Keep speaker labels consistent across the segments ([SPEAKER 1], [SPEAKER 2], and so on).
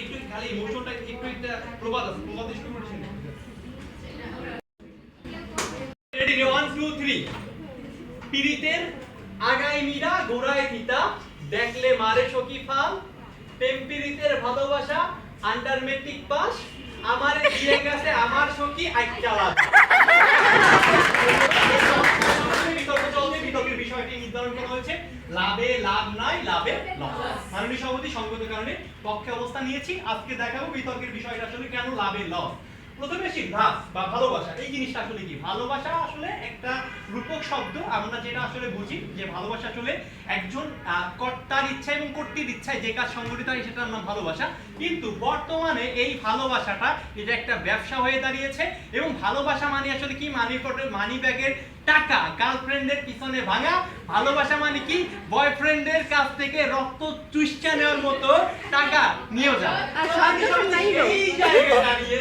[SPEAKER 1] একটু খালি ইমোশনটা একটু একটা প্রবাদ আছে, প্রবাদ শুরু করেছেন রেডি ওয়ান টু থ্রি পিরিতের আগাই মিরা গোড়ায় ফিতা দেখলে মারে সখী ফাল। প্রেম পিরিতের ভালোবাসা আন্ডার মেট্রিক পাস আমারে দিয়ে গেছে আমার সখী আইক চালা বিতর্ক চলছে বিতর্কের বিষয়টি নির্ধারণ করা হয়েছে লাভে নাই লাভে লাভ মাননীয় সভাপতি সঙ্গত কারণে পক্ষে অবস্থান নিয়েছি। আজকে দেখাবো বিতর্কের বিষয়টা আসলে কেন লাভে লস। প্রথমে বা ভালোবাসা, এই জিনিসটা আসলে কি? ভালোবাসা আসলে একটা রূপক শব্দ, আমরা যেটা আসলে বুঝি যে ভালোবাসা আসলে একজন কর্তার ইচ্ছা এবং ইচ্ছায় যে কাজ সংগঠিত হয় সেটার নাম ভালোবাসা। কিন্তু বর্তমানে এই ভালোবাসাটা এটা একটা ব্যবসা হয়ে দাঁড়িয়েছে এবং ভালোবাসা মানে আসলে কি? মানি মানি ব্যাগের টাকা। গার্লফ্রেন্ডের পিছনে ভাঙা ভালোবাসা মানে কি? বয়ফ্রেন্ডের কাছ থেকে রক্ত চুষা নেওয়ার মতো টাকা নিয়ে যাওয়া। এই জায়গায় দাঁড়িয়ে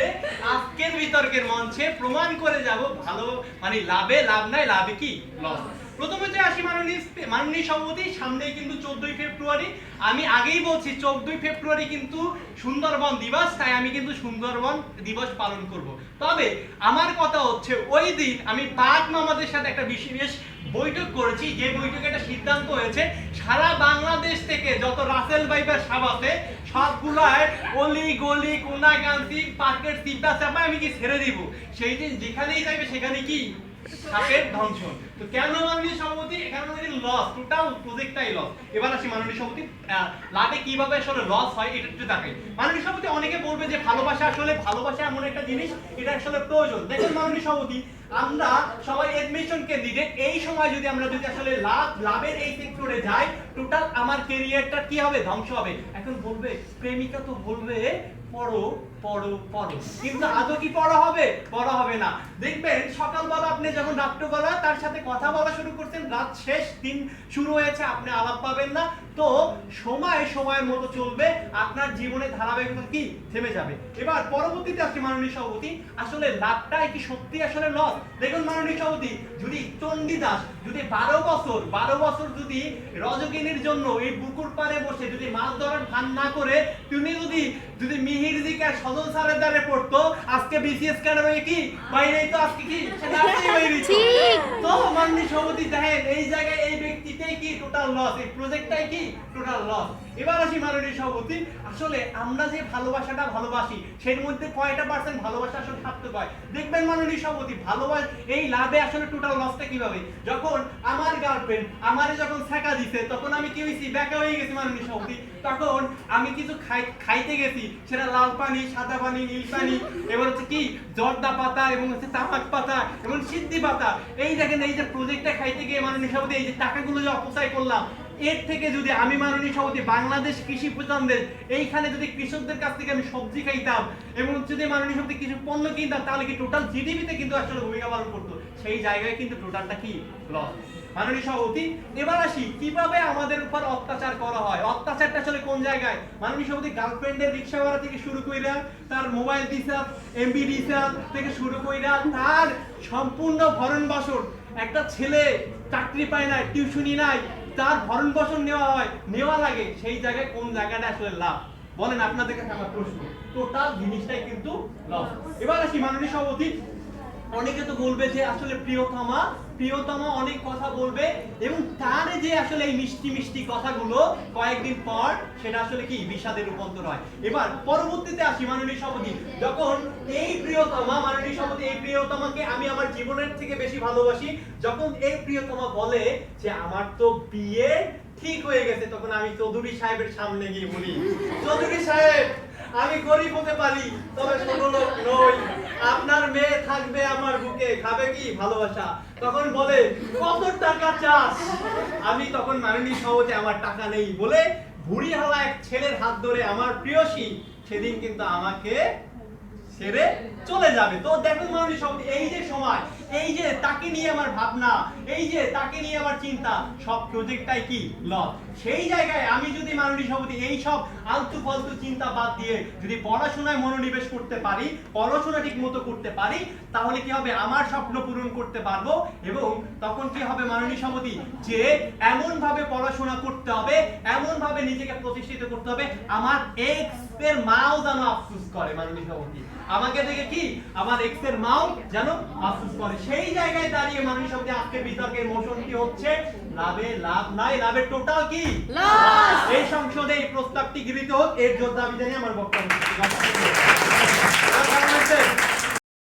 [SPEAKER 1] মঞ্চে প্রমাণ করে যাব, ভালো মানে লাভে লাভ নাই, লাভে কি লস? প্রথমে যে আসি মাননীয় মাননীয় সভাপতি, সামনেই কিন্তু চোদ্দই ফেব্রুয়ারি। আমি আগেই বলছি, চোদ্দই ফেব্রুয়ারি কিন্তু সুন্দরবন দিবস, তাই আমি কিন্তু সুন্দরবন দিবস পালন করব। তবে আমার কথা হচ্ছে, ওই দিন আমি পাক মামাদের সাথে একটা বিশেষ বৈঠক করেছি, যে বৈঠকে একটা সিদ্ধান্ত হয়েছে, সারা বাংলাদেশ থেকে যত রাসেল বাইবার সাব আছে সবগুলায় অলি গলি কোনা গান্তি পার্কের চিন্তা চাপা আমি কি ছেড়ে দিব? সেই দিন যেখানেই যাবে সেখানে কি? তো কেন মাননীয় সভাপতি? এখানে লস টোটাল প্রজেক্টটাই লস এবার আসি মাননীয় সভাপতি কীভাবে আসলে লস হয় এটা একটু দেখাই মাননীয় সভাপতি, অনেকে বলবে যে ভালোবাসা আসলে ভালোবাসা এমন একটা জিনিস, এটা আসলে প্রয়োজন। দেখেন মাননীয় সভাপতি, আমরা সবাই এডমিশন ক্যান্ডিডেট এই সময় যদি আমরা যদি আসলে লাভ, লাভের এই সেক্টরে যাই টোটাল আমার ক্যারিয়ারটা কি হবে? ধ্বংস হবে। এখন বলবে, প্রেমিকা তো বলবে পড়ো পড়ো পড়ো। কিন্তু কি পড়া হবে? পড়া হবে না। দেখবেন, সকালবেলা আপনি যখন রাত্রবেলা তার সাথে কথা বলা শুরু করছেন, রাত শেষ দিন শুরু হয়েছে, আপনি আলাপ পাবেন না। তো সময় সময়ের মতো চলবে, আপনার জীবনে ধারাবাহিকতা কি? থেমে যাবে। এবার পরবর্তীতে আসছে মাননীয় সভাপতি। আসলে লাভটাই কি সত্যি আসলে লস দেখুন মাননীয় সভাপতি, যদি চণ্ডীদাস যদি বারো বছর বারো বছর যদি রজকিনীর জন্য এই বুকুর পাড়ে বসে যদি মাছ ধরার ভান না করে, তুমি যদি যদি মিহির সদল স্যারের দ্বারে পড়তো। আজকে বিসিএস ক্যাডারে কি? বাইরে তো আজকে কি? বাইরে তো। মাননীয় সভাপতি দেখেন এই জায়গায় এই ব্যক্তিটাই কি টোটাল লস এই প্রজেক্টটাই কি? টোটাল লস এবার আসি মাননীয় সভাপতি আসলে আমরা যে ভালোবাসাটা ভালোবাসি সের মধ্যে কয়টা পার্সেন্ট ভালোবাসা আসলে থাকতে পায় দেখবেন মাননীয় সভাপতি ভালোবাস এই লাভে আসলে টোটাল লসটা কীভাবে? যখন আমার গার্লফ্রেন্ড আমারে যখন ছাকা দিছে তখন আমি কি হয়েছি? ব্যাকা হয়ে গেছি মাননীয় সভাপতি। তখন আমি কিছু খাই খাইতে গেছি সেটা লাল পানি, সাদা পানি, নীল পানি, এবার হচ্ছে কি, জর্দা পাতা এবং হচ্ছে তামাক পাতা এবং সিদ্ধি পাতা। এই দেখেন, এই যে প্রজেক্টটা খাইতে গিয়ে মাননীয় সভাপতি, এই যে টাকাগুলো যে অপচয় করলাম, এর থেকে যদি আমি মাননীয় সভাপতি বাংলাদেশ কৃষি প্রধানদের এইখানে যদি কৃষকদের কাছ থেকে আমি সবজি খাইতাম এবং যদি মাননীয় সভাপতি কিছু পণ্য কিনতাম, তাহলে কি টোটাল জিডিপিতে কিন্তু আসলে ভূমিকা পালন করতো। সেই জায়গায় কিন্তু টোটালটা কি? লস মাননীয় সভাপতি, এবার আসি, কীভাবে আমাদের উপর অত্যাচার করা হয়? আসলে কোন জায়গায়? মাননীয় সভাপতি, গার্লফ্রেন্ডের রিক্সা ভাড়া থেকে শুরু কইরা তার মোবাইল রিচার্জ এমবি রিচার্জ থেকে শুরু কইরা তার সম্পূর্ণ ভরণ বাসন। একটা ছেলে চাকরি পায় না টিউশনি নাই, তার ভরণ পোষণ নেওয়া হয়, নেওয়া লাগে। সেই জায়গায় কোন জায়গাটা আসলে লাভ? বলেন আপনাদের কাছে আমার প্রশ্ন। টোটাল জিনিসটাই কিন্তু লস এবার আসি মাননীয় সভাপতি, অনেকে তো বলবে যে আসলে প্রিয়তমা প্রিয়তমা অনেক কথা বলবে এবং তার যে আসলে এই মিষ্টি মিষ্টি কথাগুলো কয়েকদিন পর সেটা আসলে কি বিষাদে রূপান্তর হয়। এবার পরবর্তীতে আসি মাননীয় সভাপতি। যখন এই প্রিয়তমা, মাননীয় সভাপতি, এই প্রিয়তমাকে আমি আমার জীবনের থেকে বেশি ভালোবাসি, যখন এই প্রিয়তমা বলে যে, আমার তো বিয়ে ঠিক হয়ে গেছে, তখন আমি চৌধুরী সাহেবের সামনে গিয়ে বলি, চৌধুরী সাহেব, আমি গরিব হতে পারি, তবে ছোট লোক থাকবে খাবে কি ভালোবাসা? তখন বলে, কত টাকা চাস? আমি তখন মানিনি সহজে আমার টাকা নেই বলে ভুড়ি হওয়া এক ছেলের হাত ধরে আমার প্রিয়সী সেদিন কিন্তু আমাকে ছেড়ে চলে যাবে। তো মাননীয় সভাপতি এই যে সময়, এই যে তাকে নিয়ে আমার ভাবনা, এই যে তাকে নিয়ে আমার চিন্তা, সব প্রজেক্টটাই কি? লস। সেই জায়গায় আমি যদি মাননীয় সভাপতি এই সব আলতু ফালতু চিন্তা বাদ দিয়ে যদি পড়াশোনায় মনোনিবেশ করতে পারি, পড়াশোনা ঠিক মতো করতে পারি, তাহলে কি হবে? আমার স্বপ্ন পূরণ করতে পারব এবং তখন কি হবে মাননীয় সভাপতি? যে এমন ভাবে পড়াশোনা করতে হবে এমন ভাবে নিজেকে প্রতিষ্ঠিত করতে হবে, আমার এক্সের মাও যেন আফসোস করে মাননীয় সভাপতি। আমাকে দেখে কি? আমার এক্সের মাও যেন আফসোস করে। সেই জায়গায় দাঁড়িয়ে মানুষ সঙ্গে আজকে বিতর্কের মোশন কি হচ্ছে? লাভে লাভ নাই। লাভের টোটাল কি?
[SPEAKER 2] লস
[SPEAKER 1] এই সংসদে এই প্রস্তাবটি গৃহীত হোক। এর জন্য দাবি জানি আমার বক্তব্য।